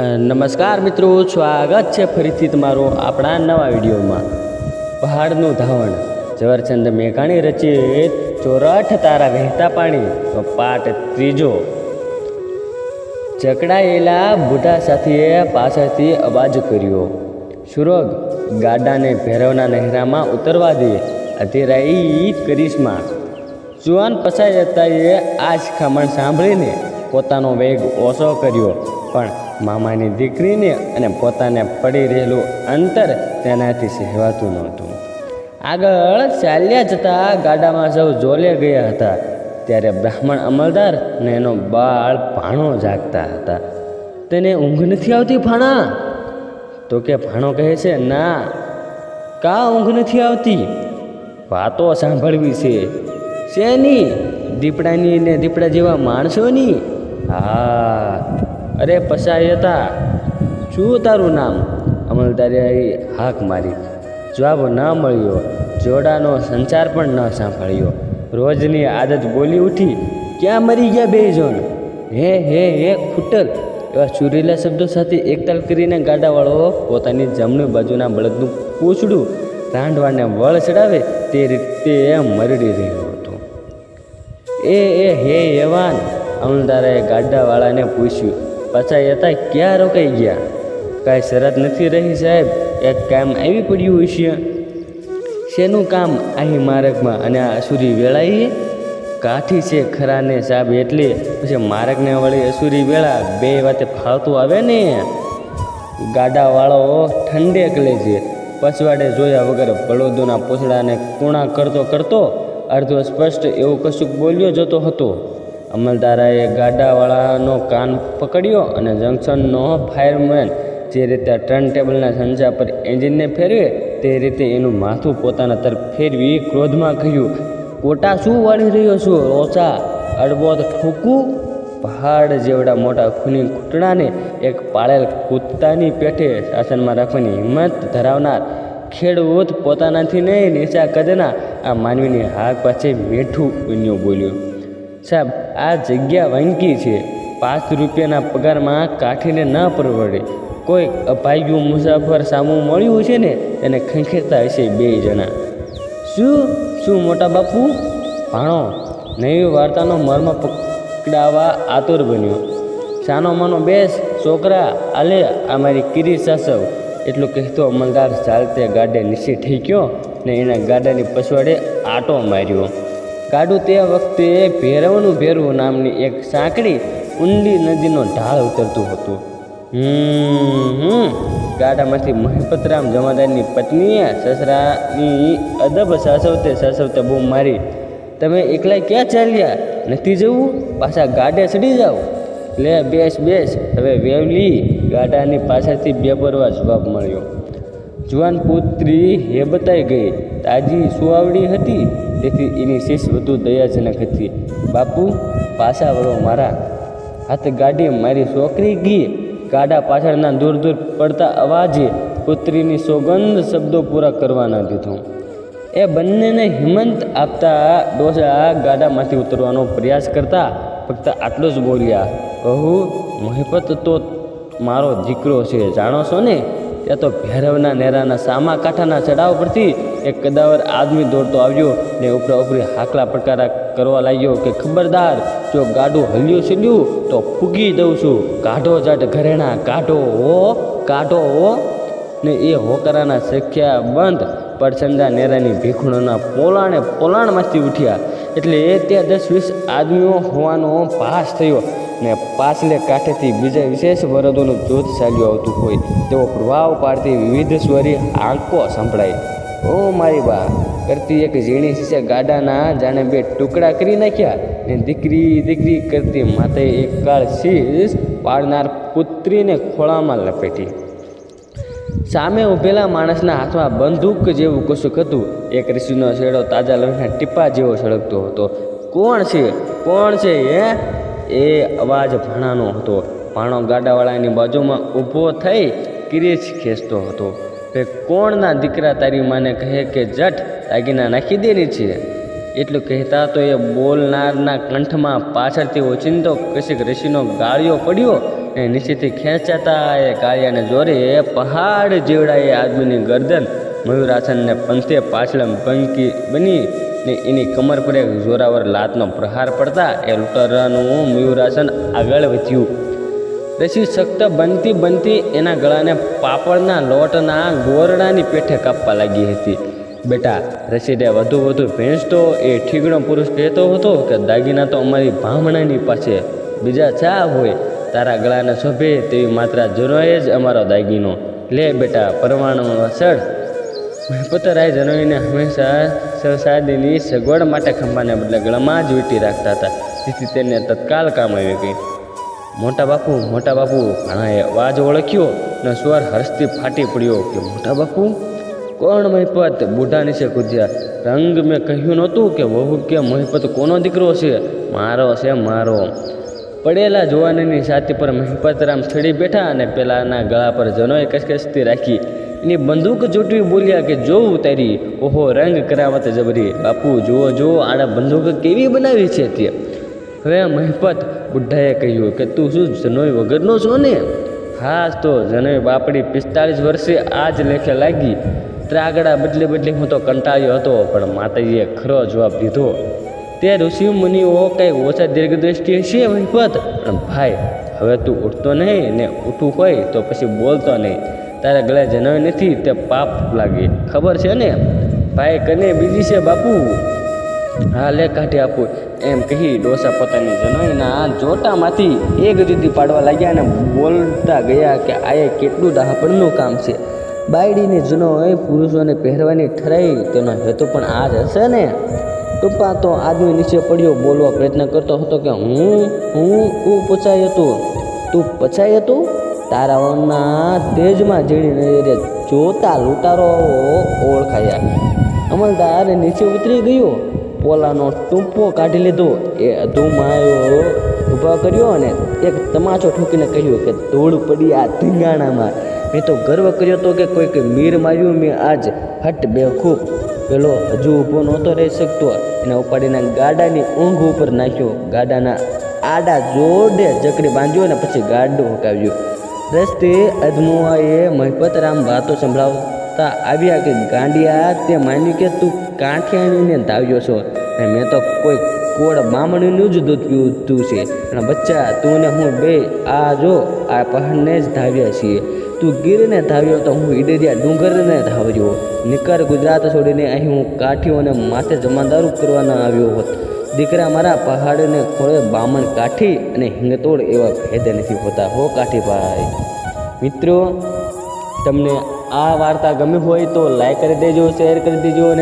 નમસ્કાર મિત્રો, સ્વાગત છે ફરીથી તમારું આપણા નવા વિડીયોમાં. પહાડનું ધાવણ. ઝવરચંદ મેઘાણી રચિત ચોરઠ તારા વહેતા પાણી પાઠ ત્રીજો. જકડાયેલા બુઢા સાથીએ પાછળથી અવાજ કર્યો. સુરગ, ગાડાને ભેરવના નહેરામાં ઉતરવા દે, અધેરાઈ કરીશમાં. જુવાન પસાઈ હતાએ આ શિખામણ સાંભળીને પોતાનો વેગ ઓછો કર્યો. પણ મામાની દીકરીને અને પોતાને પડી રહેલું અંતર તેનાથી સહેવાતું નહોતું. આગળ ચાલ્યા જતા ગાડામાં સૌ જોલે ગયા હતા. ત્યારે બ્રાહ્મણ અમલદાર ને એનો બાળ ભાણો જાગતા હતા. તેને ઊંઘ નથી આવતી ભાણા? તો કે ભાણો કહે છે, ના. કા ઊંઘ નથી આવતી? વાતો સાંભળવી છે. શેની? દીપડાની ને દીપડા જેવા માણસોની. હા. અરે પસાય હતા શું તારું નામ? અમલદારે હાક મારી. જવાબ ન મળ્યો. જોડાનો સંચાર પણ ન સાંભળ્યો. રોજની આદત બોલી ઉઠી, ક્યાં મરી ગયા બે જણ? હે હે હે, ખૂટલ. એવા ચુરીલા શબ્દો સાથે એકતાલ કરીને ગાડાવાળો પોતાની જમણી બાજુના બળદનું પૂછડું રાંડવાને વળ ચડાવે તે રીતે મરડી રહ્યો હતો. એ એ, હે, યવાન. અમલદારે ગાડાવાળાને પૂછ્યું પાછા હતા, ક્યાં રોકાઈ ગયા? કાંઈ શરત નથી રહી સાહેબ, એક કામ આવી પડ્યું હશે. શેનું કામ અહીં માર્ગમાં અને આ અસુરી વેળાએ? કાઠી છે ખરાને સાહેબ એટલે, પછી મારગને વળી અસુરી વેળા બે વાતે ફાવતું આવે ને? ગાડાવાળો ઠંડેક લે છે. પછવાડે જોયા વગર બળદોના પૂછડાને કૂણા કરતો કરતો અર્ધો સ્પષ્ટ એવું કશુંક બોલ્યો જતો હતો. અમલદારાએ ગાડાવાળાનો કાન પકડ્યો અને જંકશનનો ફાયરમેન જે રીતે ટર્ન ટેબલના સંચા પર એન્જિનને ફેરવે તે રીતે એનું માથું પોતાના તરફ ફેરવી ક્રોધમાં કહ્યું, કોટા, શું વાળી રહ્યો છું? ઓછા અડબોત ઠૂકું પહાડ જેવડા મોટા ખૂની ઘૂંટણાને એક પાળેલ કૂદતાની પેઠે શાસનમાં રાખવાની હિંમત ધરાવનાર ખેડૂત પોતાનાથી નહીં, નીચા કદના આ માનવીની હાક પાછે મીઠું ઉન્યું બોલ્યું. સાહેબ, આ જગ્યા વાંકી છે. પાંચ રૂપિયાના પગારમાં કાઠીને ન પરવડે. કોઈ અપાયું મુસાફર સામું મળ્યું છે ને, એને ખંખેરતા હશે બે જણા. શું? શું, મોટા બાપુ? ભાણો, નવી વાર્તાનો મર્મ પકડાવા આતુર બન્યો. સાનો માનો બેસ, છોકરા, આલે, આ મારી કિરી સાસવ. એટલું કહેતો અમલદાર ચાલતે ગાડે નીચે ઠેક્યો ને એના ગાડાની પછવાડે આટો માર્યો. ગાડું તે વખતે ભેરવનું ભેરવું નામની એક સાંકડી ઊંડી નદીનો ઢાળ ઉતરતું હતું. હમ, ગાડામાંથી મહેપતરામ જમાદારની પત્નીએ સસરાની અદબ સાસવતે સાસવતે બૂમ મારી, તમે એકલા ક્યાં ચાલ્યા? નથી જવું? પાછા ગાડે ચડી જાઓ. લે, બેસ બેસ. હવે વેવલી ગાડાની પાછળથી બે પરવા જવાબ મળ્યો. જુવાન પુત્રી હેબતાઈ ગઈ. તાજી સુવાવડી હતી. તેથી એની શીશ વધુ દયાજનક હતી. બાપુ, પાછા વળો મારા. હાથ ગાડી મારી છોકરી ગઈ ગાડા પાછળના દૂર દૂર પડતા અવાજે પુત્રીની સોગંધ શબ્દો પૂરા કરવાના દીધો દીધું. એ બંનેને હિંમત આપતા ડોસા ગાડામાંથી ઉતરવાનો પ્રયાસ કરતા ફક્ત આટલું જ બોલ્યા. બહુ મહેપત તો મારો દીકરો છે. જાણો છો ને? ત્યાં તો ભૈરવના નેરાના સામા કાંઠાના ચઢાવ પરથી એક કદાવર આદમી દોડતો આવ્યો ને ઉપરા ઉપરી હાકલા પડકારા કરવા લાગ્યો કે, ખબરદાર, જો ગાડું હલ્યું છલ્યું તો ફૂગી દઉં છું. કાઢો જાટ ઘરેણા, કાઢો હો કાઢો હો. ને એ હોકરાના સખ્યા બંધ પડછંદા નેરાની ભીખુણોના પોલાણે પોલાણમાંથી ઉઠ્યા. એટલે એ ત્યાં દસ વીસ આદમીઓ હોવાનો ભાસ થયો. ને પાછલે કાંઠેથી બીજા વિશેષ વરદોનું જૂથ ચાલ્યું આવતું હોય તેવો પ્રભાવ પાડતી વિવિધ સ્વરી આંકો સંભળાય. ઓ મારી બા, કરતી એક ઝીણી શીશે ગાડાના જાણે બે ટુકડા કરી નાખ્યા ને દીકરી દીકરી કરતી માથે એક કાળ શીશ પાડનાર પુત્રીને ખોળામાં લપેટી. સામે ઊભેલા માણસના હાથમાં બંદૂક જેવું કશુંક હતું. એક ઋષિનો છેડો તાજા લોહીના ટીપા જેવો સળગતો હતો. કોણ છે? કોણ છે, હે? એ અવાજ ભાણાનો હતો. ભાણો ગાડાવાળાની બાજુમાં ઊભો થઈ કિરીચ ખેંચતો હતો. કે કોણના દીકરા તારી માને કહે કે, જટ, દાગીના નાખી દેલી છે. એટલું કહેતા તો એ બોલનારના કંઠમાં પાછળથી ઓચિંતો કશીક ઋષિનો ગાળિયો પડ્યો અને નીચેથી ખેંચાતા એ કાળિયાને જોરે પહાડ જેવડા એ આદમીની ગરદન. મયુરાસનને પંથે પાછળ બંકી બની ને, એની કમર પર એક જોરાવર લાતનો પ્રહાર પડતા એ લૂંટારાનું મયુરાસન આગળ વધ્યું. રસી સખ્ત બનતી બનતી એના ગળાને પાપડના લોટના ગોરડાની પેઠે કાપવા લાગી હતી. બેટા રસીદે વધુ વધુ ભેંચતો એ ઠીગણો પુરુષ કહેતો હતો કે, દાગીના તો અમારી ભામણાની પાસે બીજા ચા હોય. તારા ગળાને શોભે તેવી માત્રા જનોએ જ અમારો દાગીનો. લે બેટા પરવાણો સર મહેપતરાય જનોઈને હંમેશા સહસાદીની સગવડ માટે ખંભાને બદલે ગળામાં જ વીંટી રાખતા હતા. જેથી તેને તત્કાલ કામ આવી ગઈ મોટા બાપુ મોટા બાપુ, ઘણાએ અવાજ ઓળખ્યો ને સ્વર હર્ષથી ફાટી પડ્યો કે, મોટા બાપુ, કોણ મહિપત બુઢા નીચે કૂદ્યા? રંગ મેં કહ્યું નહોતું કે વહુ કે મહિપત કોનો દીકરો છે? મારો છે મારો. પડેલા જુવાનીની છાતી પર મહિપતરામ ચડી બેઠા અને પેલાના ગળા પર જનોએ કસકસતી રાખી. એની બંદૂક જોટવી બોલ્યા કે જોવું તારી. ઓહો, રંગ કરાવત જબરી. બાપુ, જુઓ જુઓ, આને બંદૂક કેવી બનાવી છે તે. હવે મહેપત બુઢ્ઢાએ કહ્યું, કે તું શું જનોઈ વગરનો છો ને? હા, તો જનોઈ બાપડી પિસ્તાળીસ વર્ષે આ જ લેખે લાગી. ત્રાગડા બદલે બદલે હું તો કંટાળ્યો હતો, પણ માતાજીએ ખરો જવાબ દીધો. તે ઋષિ મુનિઓ કંઈ ઓછા દીર્ઘદ્રષ્ટિ હશે મહિપત? પણ ભાઈ, હવે તું ઉઠતો નહીં ને ઉઠવું હોય તો પછી બોલતો નહીં. તારા ગળે જણાવી નથી તે પાપ લાગે. ખબર છે ને? ભાઈ કને બીજી છે બાપુ? હા, લે કાઢી આપું. એમ કહી ડોસા પોતાની જનોઈના જોટામાંથી એક જુદી પાડવા લાગ્યા અને બોલતા ગયા કે આ એ કેટલું દાહપણનું કામ છે. બાયડીની જનોઈ પુરુષોને પહેરવાની ઠરાઈ, તેનો હેતુ પણ આ જ હશે ને? ટૂંપા તો આદમી નીચે પડ્યો બોલવા પ્રયત્ન કરતો હતો કે હું હું તું પચાઈ હતું? તું પચાઈ હતું? તારાઓના તેજમાં ઝીણી નજરે જોતા લૂંટારો ઓળખાયા. અમલદાર નીચે ઉતરી ગયો. પોલાનો ટૂંપો કાઢી લીધો. એ અધુમાયો ઊભા કર્યો અને એક તમાચો ઠોકીને કહ્યું કે, ધૂળ પડી આ ધીંગાણામાં મેં તો ગર્વ કર્યો હતો કે કોઈક મીર માર્યું મેં આજ હટ બેખૂબ. પેલો હજુ ઊભો નહોતો રહી શકતો. એને ઉપાડીને ગાડાની ઊંઘ ઉપર નાખ્યો. ગાડાના આડા જોડે જકડી બાંધ્યો અને પછી ગાડું હકાવ્યું. રસ્તે અધમુઆએ મહિપતરામ વાતો સંભળાવતા આવ્યા કે, ગાંડિયા, તે માન્યું કે તું કાંઠિયાણીને ધાવ્યો છો અને મેં તો કોઈ કોળ બામણીનું જ દૂધ પીવું છે. અને બચ્ચા તું ને હું બે આ જો, આ પહાડને જ ધાવ્યા છીએ. તું ગીરને ધાવ્યો તો હું ઈડરિયા ડુંગરને ધાવ્યો. નિકર ગુજરાત છોડીને અહીં હું કાઠીઓને માથે જમાદારું કરવાના આવ્યો હોત. દીકરા મારા પહાડને ખોળે બામણ કાઠી અને હિંગતોડ એવા ભેદ નથી હોતા. હો કાઠી ભાઈ મિત્રો, તમને આ વાર્તા ગમી હોય તો લાઈક કરી દેજો શેર કરી દેજો અને